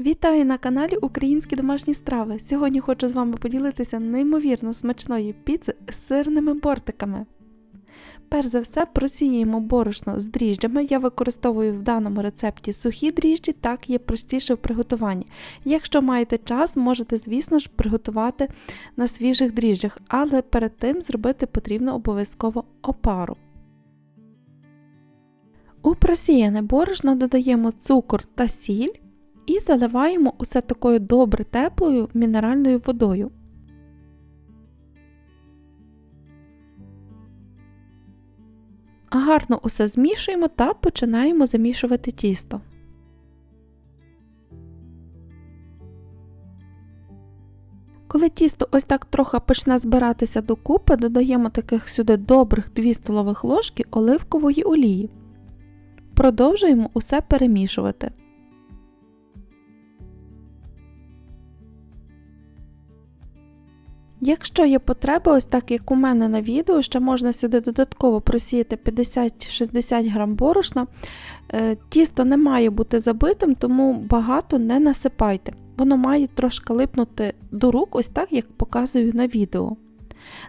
Вітаю на каналі Українські домашні страви. Сьогодні хочу з вами поділитися неймовірно смачною піци з сирними бортиками. Перш за все просіємо борошно з дріжджами. Я використовую в даному рецепті сухі дріжджі, так є простіше в приготуванні. Якщо маєте час, можете, звісно ж, приготувати на свіжих дріжджах, але перед тим зробити потрібно обов'язково опару. У просіяне борошно додаємо цукор та сіль і заливаємо усе такою добре теплою мінеральною водою. Гарно усе змішуємо та починаємо замішувати тісто. Коли тісто ось так трохи почне збиратися докупи, додаємо таких сюди добрих 2 столових ложки оливкової олії. Продовжуємо усе перемішувати. Якщо є потреба, ось так як у мене на відео, ще можна сюди додатково просіяти 50-60 грам борошна. Е, тісто не має бути забитим, тому багато не насипайте. Воно має трошки липнути до рук, ось так, як показую на відео.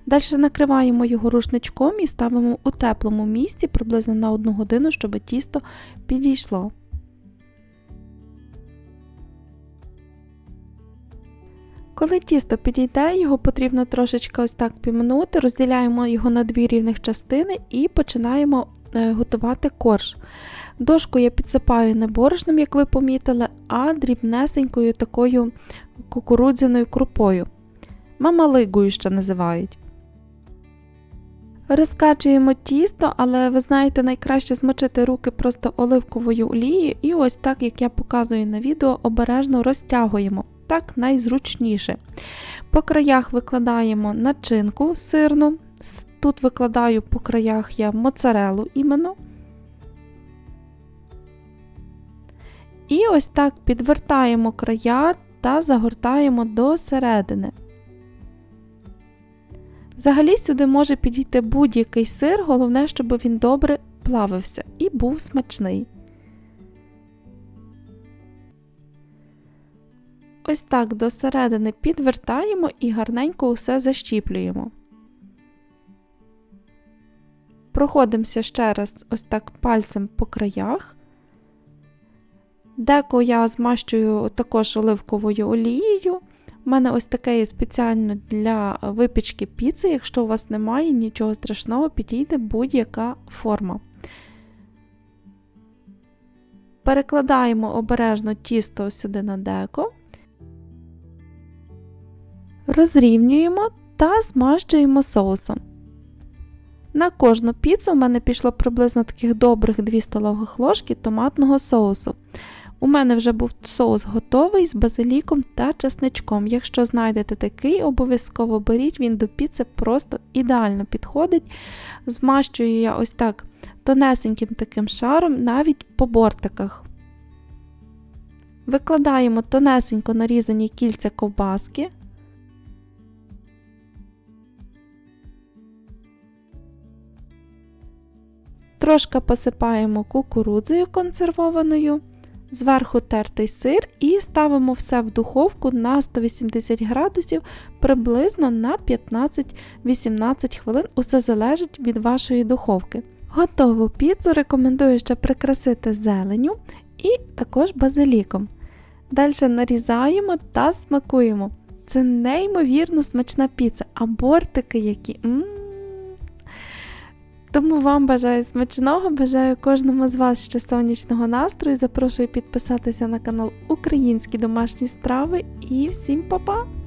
Далі накриваємо його рушничком і ставимо у теплому місці приблизно на 1 годину, щоб тісто підійшло. Коли тісто підійде, його потрібно трошечки ось так пімнути, розділяємо його на дві рівних частини і починаємо е, готувати корж. Дошку я підсипаю не борошном, як ви помітили, а дрібнесенькою такою кукурудзяною крупою. Мамалигою ще називають. Розкачуємо тісто, але ви знаєте, найкраще змочити руки просто оливковою олією і ось так, як я показую на відео, обережно розтягуємо так найзручніше. По краях викладаємо начинку сирну, тут викладаю по краях я моцарелу іменно. І ось так підвертаємо края та загортаємо до середини. Взагалі сюди може підійти будь-який сир, головне, щоб він добре плавився і був смачний. Ось так до середини підвертаємо і гарненько усе защіплюємо. Проходимося ще раз ось так пальцем по краях. Деко я змащую також оливковою олією. У мене ось таке є спеціально для випічки піци. Якщо у вас немає, нічого страшного, підійде будь-яка форма. Перекладаємо обережно тісто сюди на деко розрівнюємо та змащуємо соусом. На кожну піцу у мене пішло приблизно таких добрих 2 столових ложки томатного соусу. У мене вже був соус готовий з базиліком та чесничком. Якщо знайдете такий, обов'язково беріть, він до піци просто ідеально підходить. Змащую я ось так тонесеньким таким шаром, навіть по бортиках. Викладаємо тонесенько нарізані кільця ковбаски. Трошки посипаємо кукурудзою консервованою, зверху тертий сир і ставимо все в духовку на 180 градусів приблизно на 15-18 хвилин. Усе залежить від вашої духовки. Готову піцу рекомендую ще прикрасити зеленю і також базиліком. Далі нарізаємо та смакуємо. Це неймовірно смачна піца, а бортики які. М. Тому вам бажаю смачного, бажаю кожному з вас ще сонячного настрою. Запрошую підписатися на канал Українські домашні страви і всім па-па!